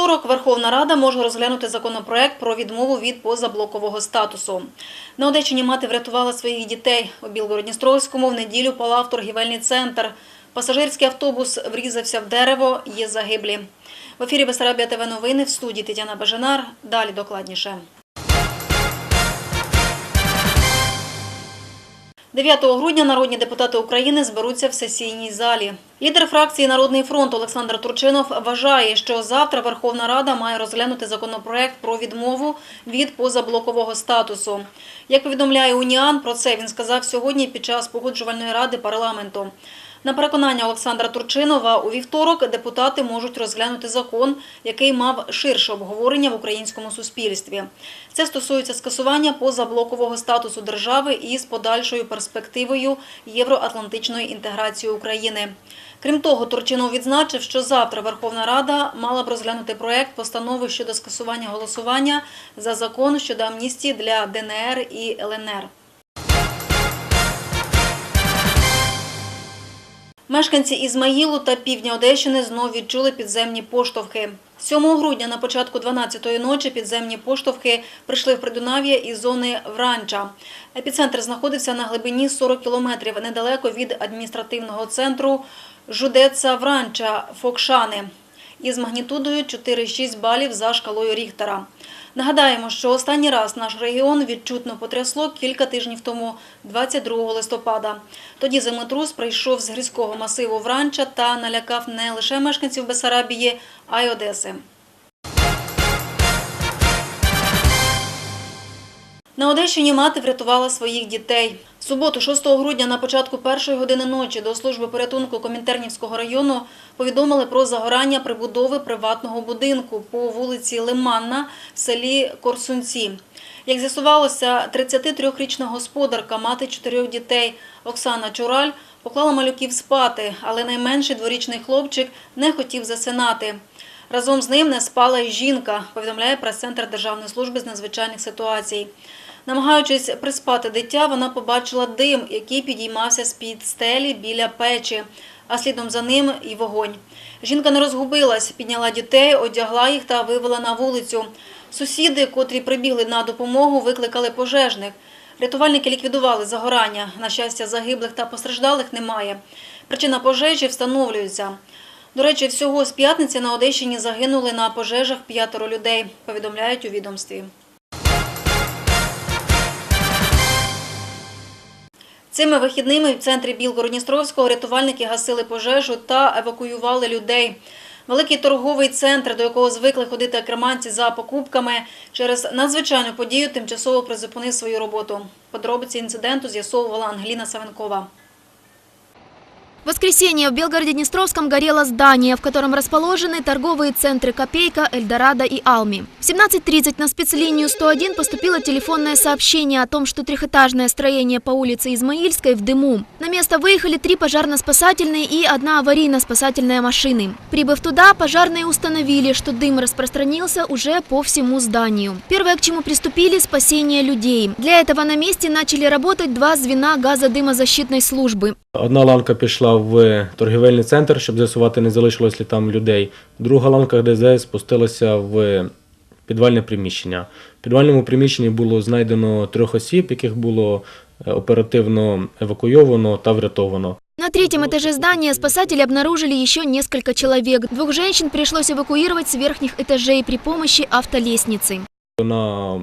Верховна Рада може розглянути законопроект про відмову від позаблокового статусу. На Одещині мати врятувала своїх дітей. У Білгородністровському в неділю палав торгівельний центр. Пасажирський автобус врізався в дерево, є загиблі. В ефірі Бесарабія ТВ новини в студії Тетяна Бажанар. Далі докладніше. 9 грудня народні депутати України зберуться в сесійній залі. Лідер фракції Народний фронт Олександр Турчинов вважає, що завтра Верховна Рада має розглянути законопроект про відмову від позаблокового статусу. Як повідомляє Уніан, про це він сказав сьогодні під час погоджувальної ради парламенту. На переконання Олександра Турчинова, у вівторок депутати можуть розглянути закон, який мав ширше обговорення в українському суспільстві. Це стосується скасування позаблокового статусу держави із подальшою перспективою євроатлантичної інтеграції України. Крім того, Турчинов відзначив, що завтра Верховна Рада мала б розглянути проект постанови щодо скасування голосування за закон щодо амністії для ДНР і ЛНР. Мешканці Ізмаїлу та півдня Одещини знов відчули підземні поштовхи. 7 грудня на початку 12-ї ночі підземні поштовхи прийшли в Придунав'я із зони Вранча. Епіцентр знаходився на глибині 40 кілометрів недалеко від адміністративного центру Жудеца Вранча Фокшани із магнітудою 4,6 балів за шкалою Ріхтера. Нагадаємо, що останній раз наш регіон відчутно потрясло кілька тижнів тому, 22 листопада. Тоді землетрус прийшов з грізького масиву Вранча та налякав не лише мешканців Бесарабії, а й Одеси. На Одещині мати врятувала своїх дітей. В суботу, 6 грудня, на початку першої години ночі до служби порятунку Комінтернівського району повідомили про загорання прибудови приватного будинку по вулиці Лиманна в селі Корсунці. Як з'ясувалося, 33-річна господарка, мати чотирьох дітей Оксана Чураль, поклала малюків спати, але найменший дворічний хлопчик не хотів засинати. Разом з ним не спала й жінка, повідомляє прес-центр Державної служби з надзвичайних ситуацій. Намагаючись приспати дитя, вона побачила дим, який підіймався з-під стелі біля печі, а слідом за ним і вогонь. Жінка не розгубилась, підняла дітей, одягла їх та вивела на вулицю. Сусіди, котрі прибігли на допомогу, викликали пожежних. Рятувальники ліквідували загорання. На щастя, загиблих та постраждалих немає. Причина пожежі встановлюється. До речі, всього з п'ятниці на Одещині загинули на пожежах п'ятеро людей, повідомляють у відомстві. Цими вихідними в центрі Білгородністровського рятувальники гасили пожежу та евакуювали людей. Великий торговий центр, до якого звикли ходити керманці за покупками, через надзвичайну подію тимчасово призупинив свою роботу. Подробиці інциденту з'ясовувала Ангеліна Савенкова. В воскресенье в Белгороде-Днестровском горело здание, в котором расположены торговые центры «Копейка», «Эльдорадо» и «Алми». В 17.30 на спецлинию 101 поступило телефонное сообщение о том, что трехэтажное строение по улице Измаильской в дыму. На место выехали три пожарно-спасательные и одна аварийно-спасательная машины. Прибыв туда, пожарные установили, что дым распространился уже по всему зданию. Первое, к чему приступили – спасение людей. Для этого на месте начали работать два звена газодымозащитной службы. Одна ланка пішла в торгівельний центр, щоб з'ясувати, не залишилось ли там людей. Друга ланка ДЗ спустилася в підвальне приміщення. В підвальному приміщенні було знайдено трьох осіб, яких було е, оперативно евакуйовано та врятовано. На третьем этаже здания спасатели обнаружили еще несколько человек. Двух женщин пришлось эвакуировать с верхних этажей при помощи автолестницы. На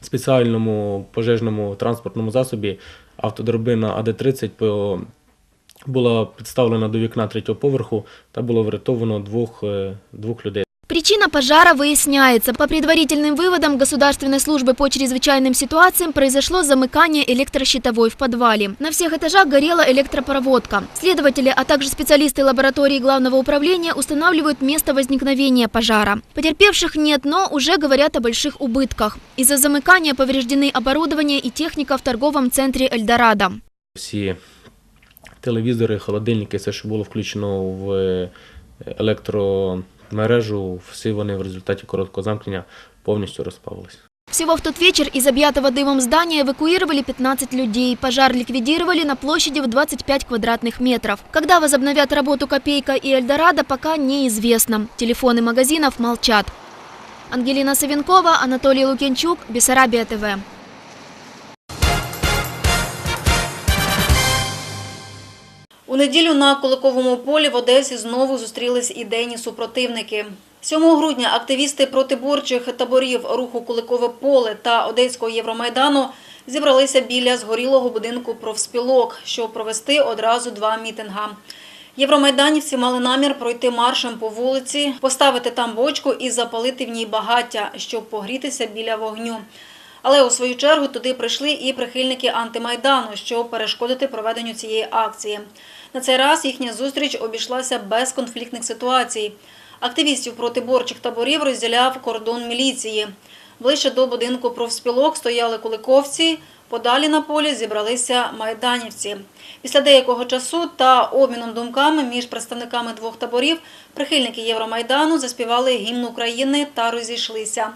спеціальному пожежному транспортному засобі автодробина АД-30 по- була підставлена до вікна третього поверху та було врятовано двох, е, двох людей. Причина пожара выясняется. По предварительным выводам Государственной службы по чрезвычайным ситуациям произошло замыкание электрощитовой в подвале. На всех этажах горела электропроводка. Следователи, а также специалисты лаборатории Главного управления устанавливают место возникновения пожара. Потерпевших нет, но уже говорят о больших убытках. Из-за замыкания повреждены оборудование и техника в торговом центре «Эльдорадо». Всі телевізори, холодильники, все, що було включено в е, електромережу, всі вони в результаті короткого замкнення повністю розпалились. Всего в тот вечер из объятого дымом здания эвакуировали 15 людей. Пожар ликвидировали на площади в 25 квадратных метров. Когда возобновят работу «Копейка» и «Эльдорадо» пока неизвестно. Телефоны магазинов молчат. Ангелина Савенкова, Анатолий Лукьянчук, Бессарабия ТВ. У неділю на Куликовому полі в Одесі знову зустрілись ідейні супротивники. 7 грудня активісти протиборчих таборів руху Куликове поле та Одеського Євромайдану зібралися біля згорілого будинку профспілок, щоб провести одразу два мітинга. Євромайданівці мали намір пройти маршем по вулиці, поставити там бочку і запалити в ній багаття, щоб погрітися біля вогню. Але у свою чергу туди прийшли і прихильники антимайдану, щоб перешкодити проведенню цієї акції. На цей раз їхня зустріч обійшлася без конфліктних ситуацій. Активістів проти борчих таборів розділяв кордон міліції. Ближче до будинку профспілок стояли куликовці, подалі на полі зібралися майданівці. Після деякого часу та обміном думками між представниками двох таборів прихильники Євромайдану заспівали гімн України та розійшлися.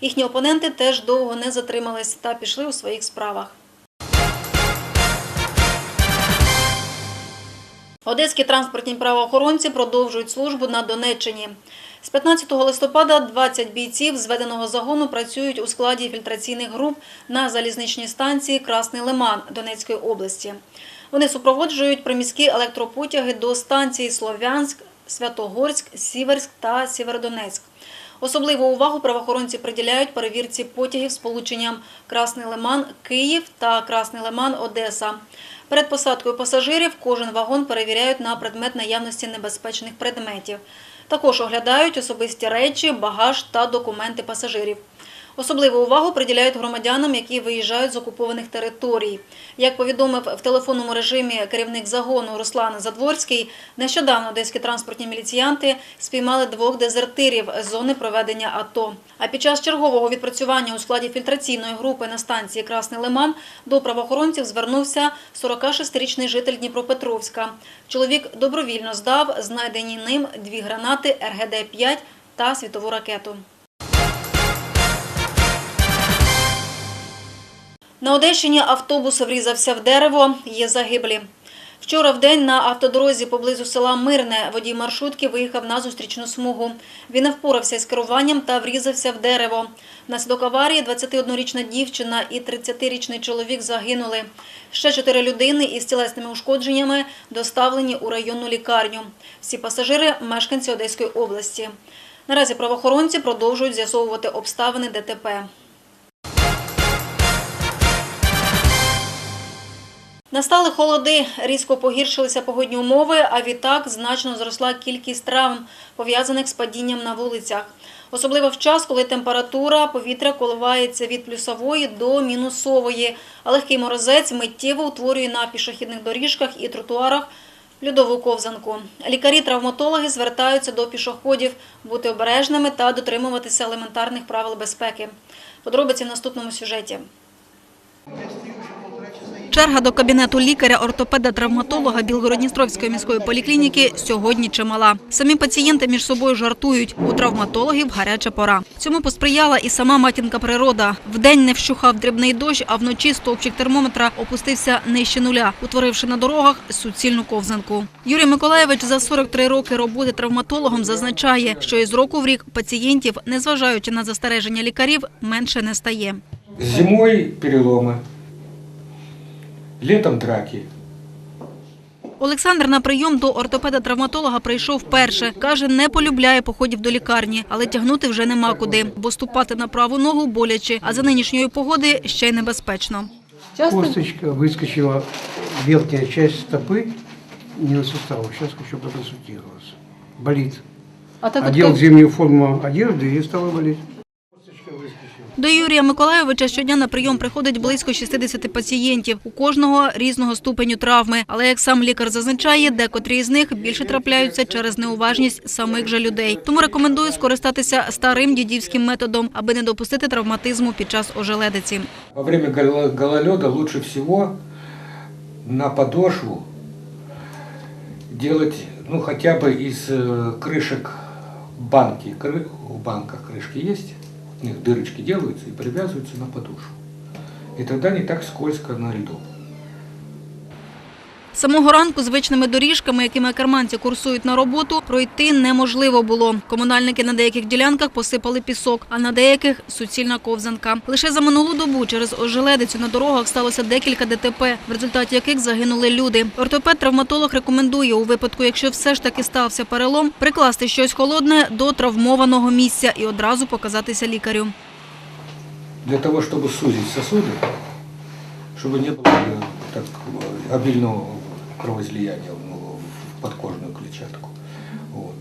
Їхні опоненти теж довго не затримались та пішли у своїх справах. Одеські транспортні правоохоронці продовжують службу на Донеччині. З 15 листопада 20 бійців зведеного загону працюють у складі фільтраційних груп на залізничній станції Красний Лиман Донецької області. Вони супроводжують приміські електропотяги до станції Слов'янськ, Святогорськ, Сіверськ та Сєвєродонецьк. Особливу увагу правоохоронці приділяють перевірці потягів з полученням Красний Лиман Київ та Красний Лиман Одеса. Перед посадкою пасажирів кожен вагон перевіряють на предмет наявності небезпечних предметів. Також оглядають особисті речі, багаж та документи пасажирів. Особливу увагу приділяють громадянам, які виїжджають з окупованих територій. Як повідомив в телефонному режимі керівник загону Руслан Задворський, нещодавно одеські транспортні міліціянти спіймали двох дезертирів з зони проведення АТО. А під час чергового відпрацювання у складі фільтраційної групи на станції Красний Лиман до правоохоронців звернувся 46-річний житель Дніпропетровська. Чоловік добровільно здав знайдені ним дві гранати РГД-5 та світову ракету. На Одещині автобус врізався в дерево, є загиблі. Вчора в день на автодорозі поблизу села Мирне водій маршрутки виїхав на зустрічну смугу. Він не впорався з керуванням та врізався в дерево. Внаслідок аварії 21-річна дівчина і 30-річний чоловік загинули. Ще чотири людини із тілесними ушкодженнями доставлені у районну лікарню. Всі пасажири – мешканці Одеської області. Наразі правоохоронці продовжують з'ясовувати обставини ДТП. Настали холоди, різко погіршилися погодні умови, а відтак значно зросла кількість травм, пов'язаних з падінням на вулицях. Особливо в час, коли температура повітря коливається від плюсової до мінусової, а легкий морозець миттєво утворює на пішохідних доріжках і тротуарах льодову ковзанку. Лікарі-травматологи звертаються до пішоходів бути обережними та дотримуватися елементарних правил безпеки. Подробиці в наступному сюжеті. Черга до кабінету лікаря-ортопеда-травматолога Білгородністровської міської поліклініки сьогодні чимала. Самі пацієнти між собою жартують. У травматологів гаряча пора. Цьому посприяла і сама матінка природа. Вдень не вщухав дрібний дощ, а вночі стовпчик термометра опустився нижче нуля, утворивши на дорогах суцільну ковзанку. Юрій Миколаєвич за 43 роки роботи травматологом зазначає, що із року в рік пацієнтів, незважаючи на застереження лікарів, менше не стає. Зимой переломы, летом драки. Олександр на прийом до ортопеда-травматолога прийшов вперше. Каже, не полюбляє походів до лікарні, але тягнути вже нема куди, бо ступати на праву ногу боляче, а за нинішньої погоди ще й небезпечно. Косточка выскочила, верхняя часть стопы, не на суставу, сейчас хочу проконсультироваться. Болит. А так Одел зимнюю форму одежды и стало болеть. Косточка выскочила. До Юрія Миколайовича щодня на прийом приходить близько 60 пацієнтів. У кожного різного ступеню травми. Але як сам лікар зазначає, декотрі з них більше трапляються через неуважність самих же людей. Тому рекомендує скористатися старим дідівським методом, аби не допустити травматизму під час ожеледиці. Во время голо- гололеда лучше всего на подошву делать, ну, хотя бы из э, крышек банки. Кры- В банках крышки есть, в них дырочки делаются и привязываются на подошву. И тогда не так скользко на льду. З Самого ранку звичними доріжками, якими керманці курсують на роботу, пройти неможливо було. Комунальники на деяких ділянках посипали пісок, а на деяких – суцільна ковзанка. Лише за минулу добу через ожеледицю на дорогах сталося декілька ДТП, в результаті яких загинули люди. Ортопед-травматолог рекомендує у випадку, якщо все ж таки стався перелом, прикласти щось холодне до травмованого місця і одразу показатися лікарю. Для того, чтобы сузить сосуды, чтобы не было э, так э, обильного кровоизлияния ну, в подкожную клетчатку. Вот.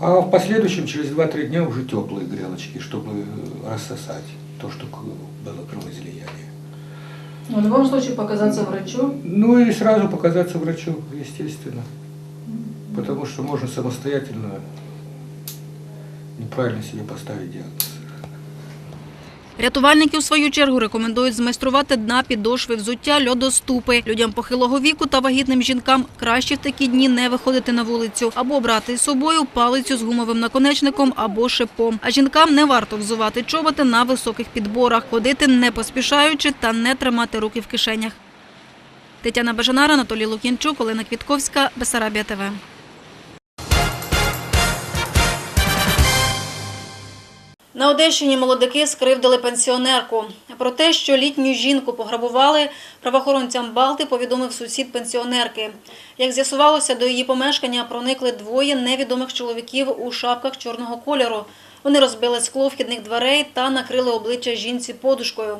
А в последующем, через 2-3 дня, уже теплые грелочки, чтобы э, рассосать то, что было кровоизлияние. В любом случае показаться врачу. Ну и сразу показаться врачу, естественно. Потому что можно самостоятельно неправильно себе поставить диагноз. Рятувальники у свою чергу рекомендують змайструвати дна підошви взуття льодоступи. Людям похилого віку та вагітним жінкам краще в такі дні не виходити на вулицю або брати із собою палицю з гумовим наконечником або шипом. А жінкам не варто взувати чоботи на високих підборах, ходити не поспішаючи та не тримати руки в кишенях. Тетяна Бажанара, Анатолій Лук'янчук, Олена Квітковська, Бесарабія ТВ. На Одещині молодики скривдили пенсіонерку. Про те, що літню жінку пограбували, правоохоронцям Балти повідомив сусід пенсіонерки. Як з'ясувалося, до її помешкання проникли двоє невідомих чоловіків у шапках чорного кольору. Вони розбили скло вхідних дверей та накрили обличчя жінці подушкою.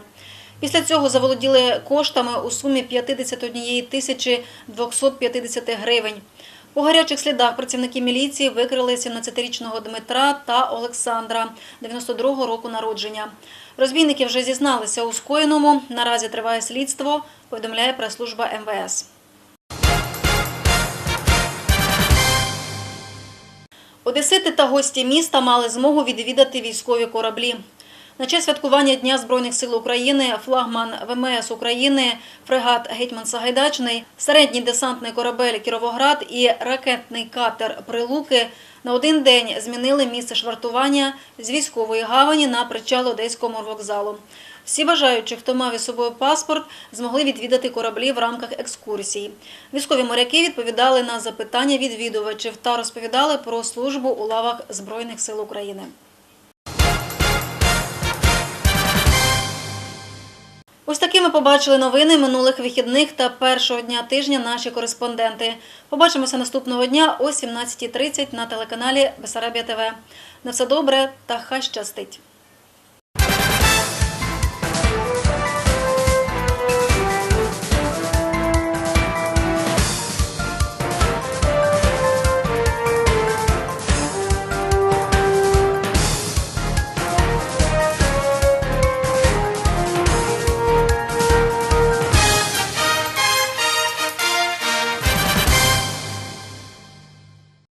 Після цього заволоділи коштами у сумі 51 тисячі 250 гривень. У гарячих слідах працівники міліції викрили 17-річного Дмитра та Олександра, 92-го року народження. Розбійники вже зізналися у скоєному. Наразі триває слідство, повідомляє прес-служба МВС. Одесити та гості міста мали змогу відвідати військові кораблі. На честь святкування Дня Збройних сил України флагман ВМС України, фрегат Гетьман Сагайдачний, середній десантний корабель Кіровоград і ракетний катер Прилуки на один день змінили місце швартування з військової гавані на причал Одеського морвокзалу. Всі бажаючі, хто мав із собою паспорт, змогли відвідати кораблі в рамках екскурсій. Військові моряки відповідали на запитання відвідувачів та розповідали про службу у лавах Збройних сил України. Ось такими побачили новини минулих вихідних та першого дня тижня наші кореспонденти. Побачимося наступного дня о 17.30 на телеканалі Бесарабія ТВ. На все добре та хай щастить!